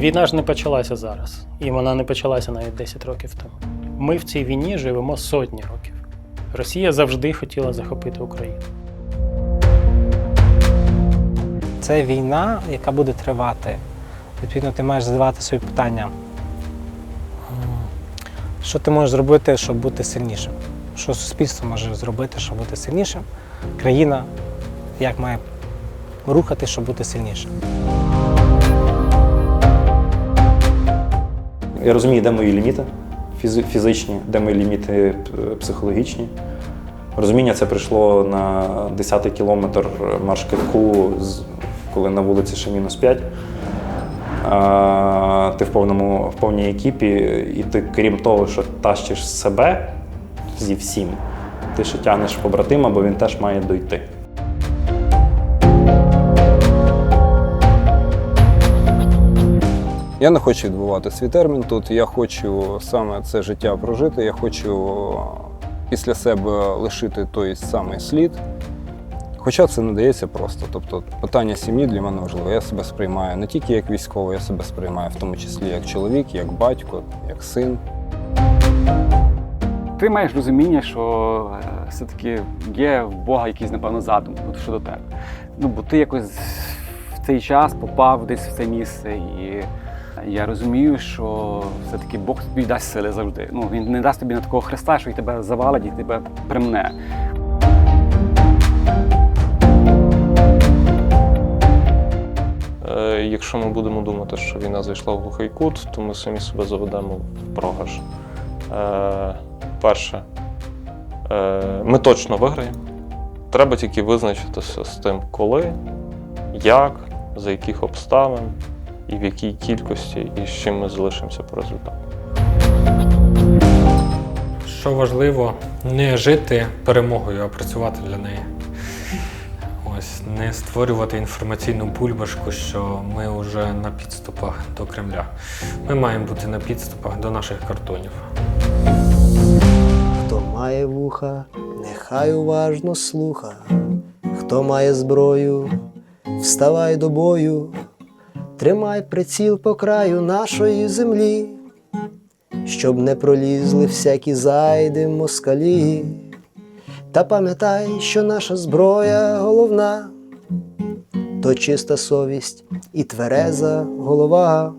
Війна ж не почалася зараз, і вона не почалася навіть 10 років тому. Ми в цій війні живемо сотні років. Росія завжди хотіла захопити Україну. Це війна, яка буде тривати. Відповідно, ти маєш задавати собі питання. Що ти можеш зробити, щоб бути сильнішим? Що суспільство може зробити, щоб бути сильнішим? Країна як має рухати, щоб бути сильнішим? Я розумію, де мої ліміти фізичні, де мої ліміти е, психологічні. Розуміння це прийшло на 10-й кілометр маршрутку, з- коли на вулиці ще мінус 5. А, ти в, повному, в повній екіпі, і ти, крім того, що тащиш себе зі всім, ти ще тягнеш побратима, бо він теж має дойти. Я не хочу відбувати свій термін тут. Я хочу саме це життя прожити. Я хочу після себе лишити той самий слід. Хоча це не дається просто. Тобто питання сім'ї для мене важливе. Я себе сприймаю не тільки як військовий, я себе сприймаю в тому числі як чоловік, як батько, як син. Ти маєш розуміння, що е, все-таки є в Бога якийсь, напевно, задум щодо тебе. Ну, бо ти якось в цей час попав десь в це місце, і я розумію, що все-таки Бог тобі дасть сили завжди. Ну, він не дасть тобі на такого хреста, що й тебе завалить і тебе примне. Е, Якщо ми будемо думати, що війна зайшла в глухий кут, то ми самі себе заведемо в програш. Е, Перше, е, ми точно виграємо. Треба тільки визначитися з тим, коли, як, за яких обставин і в якій кількості, і з чим ми залишимося по результату. Що важливо, не жити перемогою, а працювати для неї. Ось не створювати інформаційну бульбашку, що ми вже на підступах до Кремля. Ми маємо бути на підступах до наших кордонів. Хто має вуха, нехай уважно слуха. Хто має зброю, вставай до бою, тримай приціл по краю нашої землі, щоб не пролізли всякі зайди москалі. Та пам'ятай, що наша зброя головна, то чиста совість і твереза голова.